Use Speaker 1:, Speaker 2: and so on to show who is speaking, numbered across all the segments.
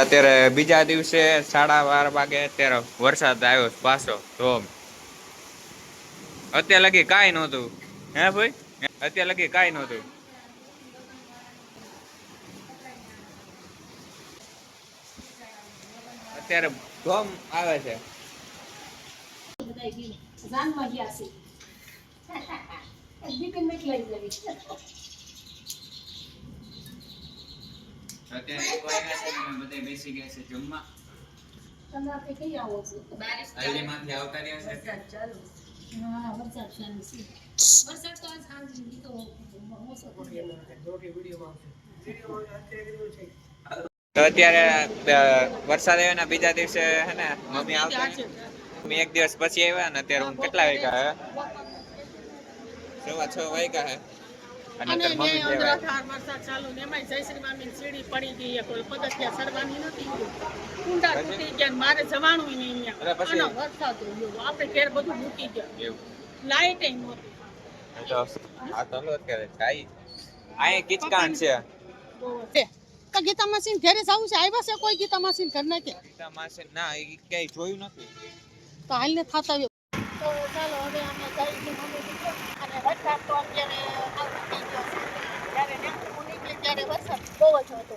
Speaker 1: અત્યારે બીજા દિવસે સાડા બાર વાગે અત્યારે વરસાદ આવ્યો પાછો તો અત્યારે લગી કાંઈ નહોતું. હે ભાઈ? અત્યારે લગી કાંઈ નહોતું. અત્યારે ધોમ આવે છે.
Speaker 2: જાનમાં ગયા છે. દીકરી નથી લઈ જવી
Speaker 1: અત્યારે કોઈ નથી અમે બધા બેસી ગયા છે જમવા.
Speaker 2: તમે આપણે કઈ આવો છો?
Speaker 1: હલ્દીમાંથી આવતા રહ્યા છે
Speaker 2: વરસાદ ચાલુ હા વરસાદ ચાલુ છે. વરસાદ તો આજ સાંજે ઈ તો ઓછો પડ્યો
Speaker 1: તો અત્યારે વરસાદ આવ્યો ના બીજા દિવસે હે ને મમ્મી આવતા મમ્મી એક દિવસ પછી આવ્યા ને અત્યારે હું કેટલા વાગ્યા હે? સવા છ વાગ્યા હે. અને મમ્મી
Speaker 3: મેં
Speaker 1: લેવા
Speaker 3: વરસાદ ચાલુ ને એમાંય જયશ્રી મામી સીડી પડી ગઈ એક ઓલી પગથિયા સરવાની નથી કુંડા તૂટી ગયા ને મારે જવાનું નહીં? અહીંયા. અને વરસાદ રહ્યો. આપણે ઘેર બધું મૂકી ગયા. લાઈટ
Speaker 1: એ નહોતી. આ તો અત્યારે જાય અહીંયા કિચકાણ છે.
Speaker 3: કે ગીતા મશીન ઘરે જવું છે? આવ્યા છે કોઈ ગીતા મશીન ઘર નાખે
Speaker 1: ગીતા મશીન ના એ ક્યાંય જોયું નથી.
Speaker 3: તો હાલને થતા તો ચાલો હવે અમે જઈશું. અને વરસાદ તો અત્યારે હાવ તૂટી ગયો છે જ્યારે નેમતું હું નીકળી ત્યારે વરસાદ બહુ જ હતો.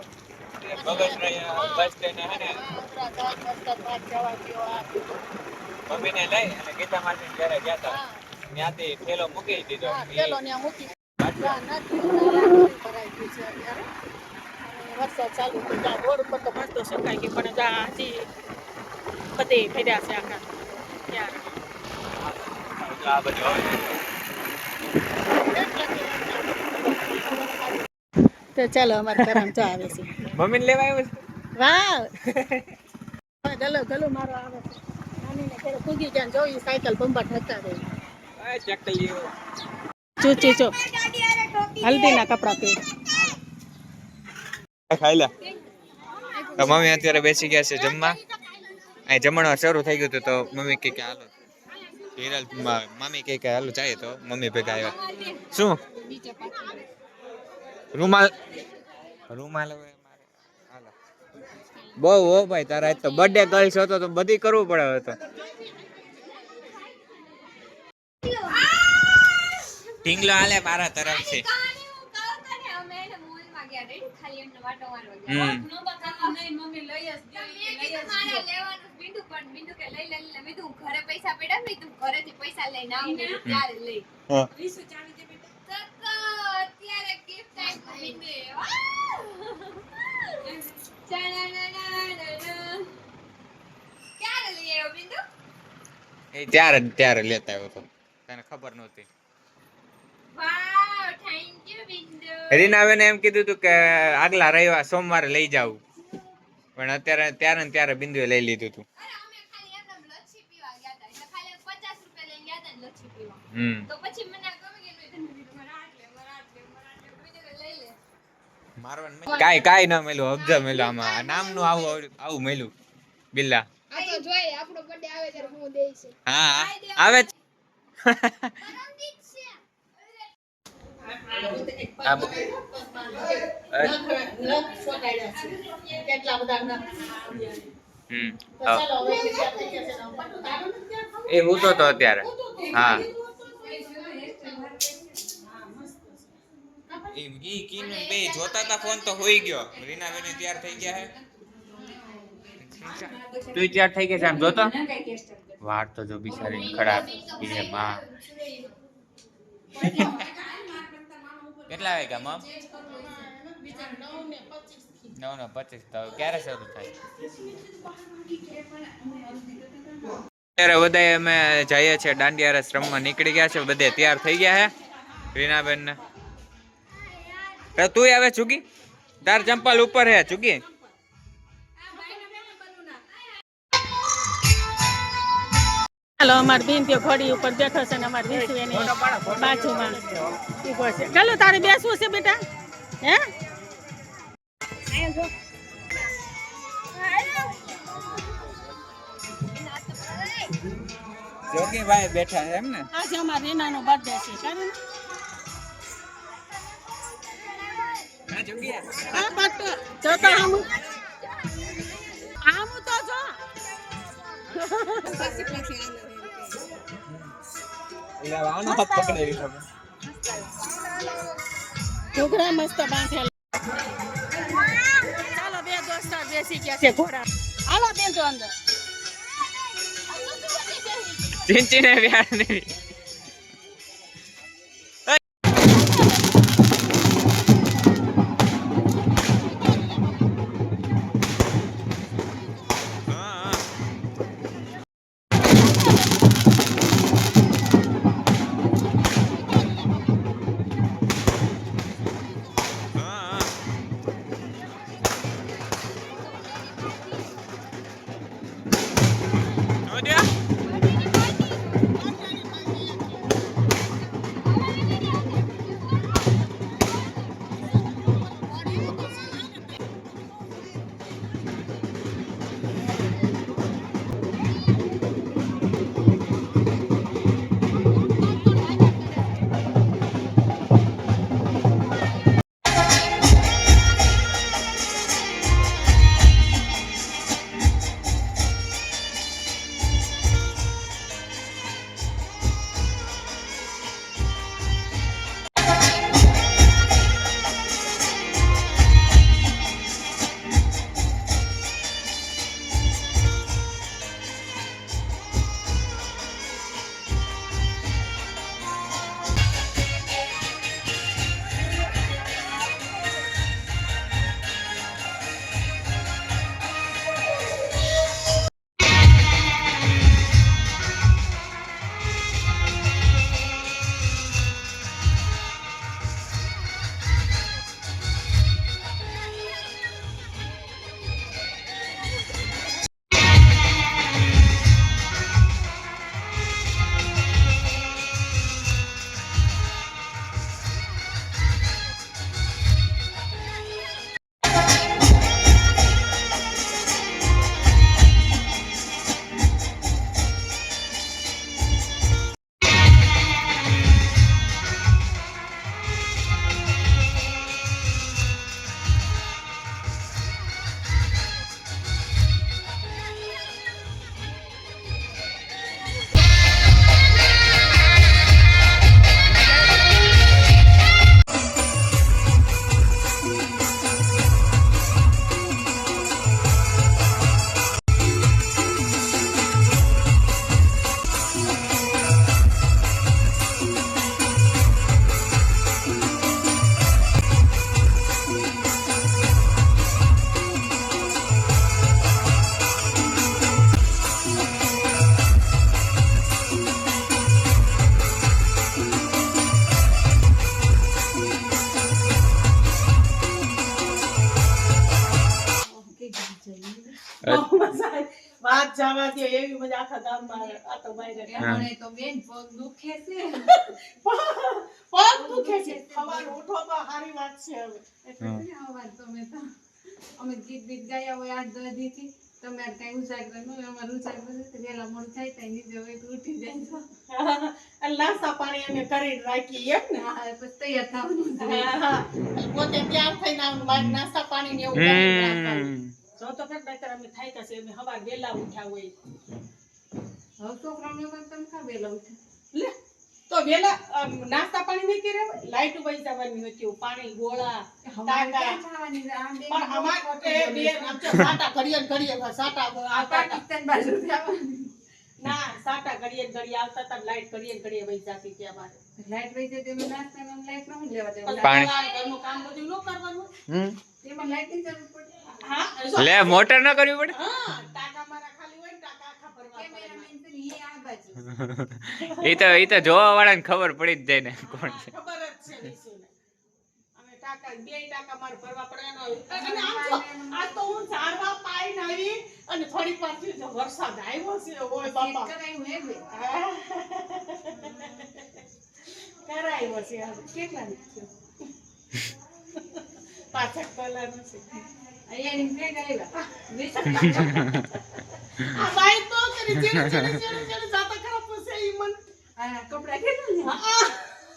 Speaker 1: મમ્મીને લઈ અને ગીતા માસી ઘરે ગયા હતા ત્યાંથી થેલો મૂકી દીધો. ઈ
Speaker 3: ત્યાં મૂકી વરસાદ ચાલુ રોડ ઉપર તો મસ્ત શકાય ગઈ પણ હજી બધે ફેર્યા છે આખા. ત્યાં.
Speaker 1: આ બધું
Speaker 3: તો ચાલો અમારે કરમ તો આવે છે.
Speaker 1: મમ્મીને લેવા આવ્યો છે?
Speaker 3: વાવ. ગલો ગલો મારો આવે છે. નાનીને ઘરે કૂગી ગયા ને જોઈ સાયકલ બંબાટ
Speaker 1: આ ચકલીઓ
Speaker 3: ચૂચી ચો હલ્દીના કપડા પહેર.
Speaker 1: ખાઈ લે તો મમ્મી અત્યારે બેસી ગયા છે જમવા. અહીં જમણવાર શરૂ થઈ ગયું હતું તો મમ્મી કે કે હાલો. હિરલ મમ્મી કે કે હાલો જાય તો મમ્મી ભેગા આવ્યા. શું? રૂમાલ રૂમાલ હવે મારે હાલો. બહુ હો ભાઈ તારા તો બર્થડે ગર્લ્સ હતો તો બધી કરવું પડે હવે તો. ઢીંગલો હાલે મારા તરફથી. હમ.
Speaker 4: ઘરે પૈસા પડ્યા તું ઘરેથી પૈસા લઈને આવું. ત્યારે લઈ
Speaker 1: હા.
Speaker 4: તો તો અત્યારે gift આપ્યું બિંદુએ. વાહ! ચાલાલાલાલાલા. ક્યારે લઈ આવ્યો બિંદુ?
Speaker 1: એ ત્યારે ત્યારે લેતા આવ્યો તો તને ખબર નહોતી. રીનાબેને એમ કીધું હતું કે આગલા રવિવાર સોમવારે લઈ જાવ પણ અત્યારે ત્યારે ને ત્યારે બિંદુએ લઈ લીધું હતું. કાઈ કાઈ ન મેલું અબજા મેલું આમાં. નામનું આવું આવું મેલું બિલ્લા.
Speaker 4: આ તો જોઈએ, આપણો birthday આવે ત્યારે હું દઈશ.
Speaker 1: હા હા. આવે એ હું તો તો અત્યારે. હા. ઈ ઈ કિન બે જોતા તા ફોન તો હોઈ ગયો. રીના બેન તૈયાર થઈ ગયા હે. તું તૈયાર થઈ ગયા છે આમ જોતો? વાત તો જો બિચારી ખરાબ. એ માં કેટલા વાગ્યા મમ નવ ને પચીસ તો ક્યારે શરૂ થાય? અત્યારે બધા અમે જઈએ છીએ દાંડિયા રસ રમવા. નીકળી ગયા છે બધે તૈયાર થઈ ગયા હે. રીનાબેન ને તો તું આવે ચૂકી? તાર ચંપલ ઉપર હે ચૂકી?
Speaker 3: ચાલો અમાર બેન તે ઘોડી ઉપર બેઠો છે ને અમાર વિશુ એની બાજુમાં. ઊભો છે. ચાલો તારે બેસવું છે બેટા? હે?
Speaker 1: જોગી ભાઈ બેઠા છે એમ ને
Speaker 3: આજે અમાર રીનાનો બર્થડે છે કારણ
Speaker 1: આ
Speaker 3: છોકરા મસ્ત બાંધેલા ચાલો બે દોસ્તો બેસી ગયા છે ઘોડા હાલો
Speaker 1: બેન ચિંચી ને.
Speaker 3: વ્યાળ જવા દે એવી મજા આખા ગામમાં આ તો
Speaker 4: તો બેન પગ દુખે છે.
Speaker 3: પગ દુખે છે. સવાર ઉઠો તો સારી વાત છે હવે.
Speaker 4: એટલે તો અમે ગીત બીત ગાયા હોય આઠ દસ દી થી તમે કઈ ઉજાગર ન અમારું ઉજાગર તો વહેલા મોડું થાય ત્યાં નીચે હોય તો ઉઠી જાય
Speaker 3: અને નાસ્તા પાણી અમે કરીને રાખી એમ ને.
Speaker 4: હા પછી તૈયાર થવાનું.
Speaker 3: પોતે તૈયાર થઈને આમ બહાર નાસ્તા પાણી ને એવું કરી રાખવાનું. જો તો ખરી નહીંતર અમે થાય છે અમે ઉઠ્યા હોય.
Speaker 4: હવે છોકરાઓને પણ તમે કાં વહેલા ઉઠે
Speaker 3: લે તો વેલા નાસ્તા પાણી નહીં કરે લાઈટ વહી જવાની હતી પાણી ગોળા પણ અમાર સાટા ઘડીએ ઘડીએ સાટા
Speaker 4: આ પાકિસ્તાન બાજુ જવાની.
Speaker 3: ના સાટા ઘડીએ ને ઘડીએ આવતા તા લાઈટ ઘડીએ ને ઘડીએ વહી જતી કે અમારે.
Speaker 4: લાઈટ વહી જતી તો એમાં નાસ્તામાં લાઈટ ન લેવા દેવા
Speaker 1: પાણી.
Speaker 3: ઘરનું કામ બધું ન કરવાનું
Speaker 1: હમ.
Speaker 4: એમાં લાઈટની જરૂર પડે.
Speaker 3: હા જો-
Speaker 1: લે મોટર ન કરવી પડે?
Speaker 3: હા ટાંકા મારા ખાલી હોય ને ટાંકા આખા ભરવા પડે.
Speaker 4: કેમેરામેન તો ઈ આ બાજુ.
Speaker 1: એ તો એ તો જોવા વાળા ને ખબર પડી જ જાય ને કોણ છે.
Speaker 3: ખબર જ છે વિશુને. અમે ટાંકા બે ટાંકા મારે ભરવા પડે એનો અને આમ જો, આ તો હું ઝાડવા પાઈને આવી અને થોડીક વાર થયું તો વરસાદ આવ્યો છે ઓય બાપા.
Speaker 4: કરાયું હે બે.
Speaker 3: કરાવ્યો છે કેટલા છે પાછળ છે.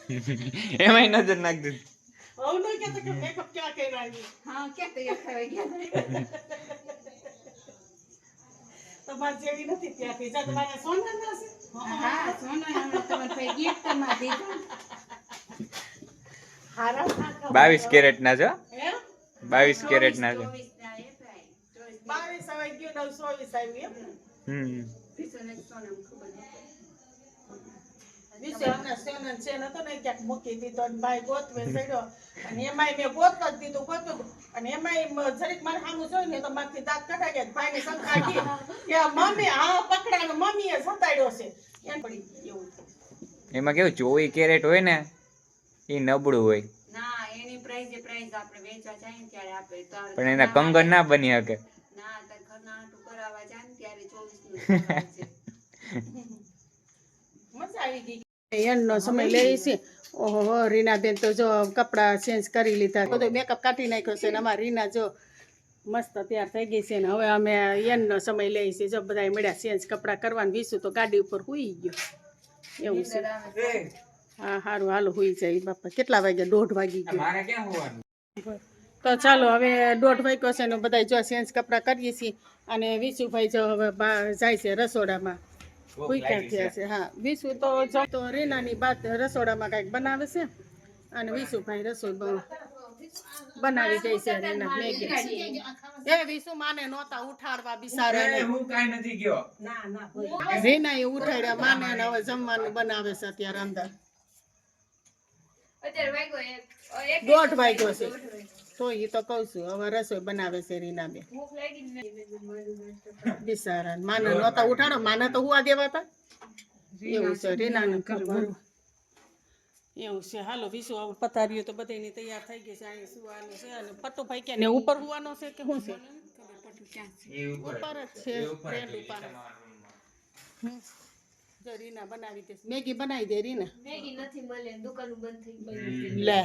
Speaker 1: એમાંય નજર નાખ દે.
Speaker 3: હવે ન કહેતો કે મેકઅપ ક્યાં કર્યા છે
Speaker 4: હા ક્યાં તૈયાર થવા ગયા
Speaker 3: તો તમારે જેવી નથી ત્યાંથી. જા તમારે સોનાના છે?
Speaker 4: હા સોનો તમારે ભાઈ ગિફ્ટમાં દીધું.
Speaker 3: હારા
Speaker 1: બાવીસ કેરેટ ના છો બાવીસ કેરેટ ના છે.
Speaker 3: બાવીસ હવે ગયું નવ ચોવીસ આવ્યું એમ એમ
Speaker 1: કેવું ચોવીસ કેરેટ હોય ને એ નબળું હોય.
Speaker 4: પ્રાઇઝે પ્રાઇઝ આપણે વેચવા જાય ને ત્યારે આપે તો
Speaker 1: પણ એના કંગન ના બની શકે.
Speaker 4: ના તો ઘરના આટું કરાવવા જાય ને ત્યારે ચોવીસનું
Speaker 3: મજા આવી ગઈ એનો સમય લઈ છે. ઓહો રીનાબેન તો જો કપડાં ચેન્જ કરી લીધા. બધો મેકઅપ કાઢી નાખ્યો છે ને અમારે રીના જો મસ્ત તૈયાર થઈ ગઈ છે ને હવે અમે એનનો સમય લઈ છીએ જો બધા મળ્યા ચેન્જ કપડાં કરવાનું વીસું તો ગાડી ઉપર હુઈ ગયો. એવું છે. હા સારું હાલો હુઈ જાય. બાપા કેટલા વાગ્યા? દોઢ વાગી ગયો. તો ચાલો હવે દોઢ વાગ્યો છે ને બધા જો સેન્સ કપડાં કરીએ છીએ અને વિશુભાઈ જો હવે જાય છે રસોડામાં. ભૂખ્યા થયા છે. હા. વિશુ તો જો તો રીનાની બાત રસોડામાં કાંઈક બનાવે છે અને વિશુભાઈ રસોઈ બનાવી જાય છે રીના મેગી. એ વિશુ માને નહોતા ઉઠાડવા બિસારે
Speaker 1: હું કાઈ નથી ગયો.
Speaker 3: રીના એ ઉઠાડ્યા માને હવે જમવાનું બનાવે છે અત્યારે અંદર. દોઢ વાગ્યો છે. તો એ તો કહું છું હવે રસોઈ બનાવે છે રીના બે બિસારા માને નહોતા ઉઠાડો માને તો હુવા દેવાતા. એવું છે રીનાનું કરવાનું એવું છે હાલો વિશુ હવે પથારીઓ તો બધાની તૈયાર થઈ ગઈ છે અહીં સુવાનું છે અને પટ્ટુભાઈ ક્યાં ને ઉપર હુવાનો છે કે શું છે? ઉપર જ છે ઉપર. જો રીના બનાવી દે મેગી બનાવી દે રીના. લે.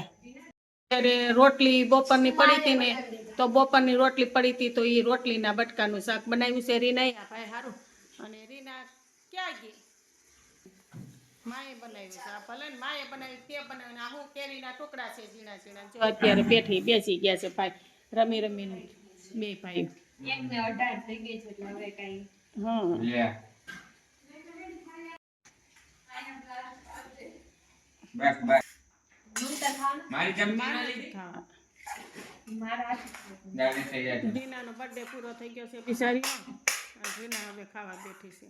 Speaker 3: ત્યારે રોટલી બપોરની પડી હતી ને તો બપોરની રોટલી પડી હતી તો એ રોટલીના બટકાનું શાક બનાવ્યું છે રીના. ભાઈ સારું અને રીના ક્યાં ગઈ? માએ બનાવ્યું છે. આ ભલે માએ બનાવ્યું તે બનાવ્યું આ હું કેરીના ટુકડા છે ઝીણા ઝીણા. જો અત્યારે બેઠી બેસી ગયા છે ભાઈ. રમી રમીને બે ભાઈ હા
Speaker 1: જલ્દી થઈ જાય
Speaker 3: દીનાનો બર્થડે પૂરો થઈ ગયો છે બિચારી અને જીના હવે ખાવા બેઠી છે.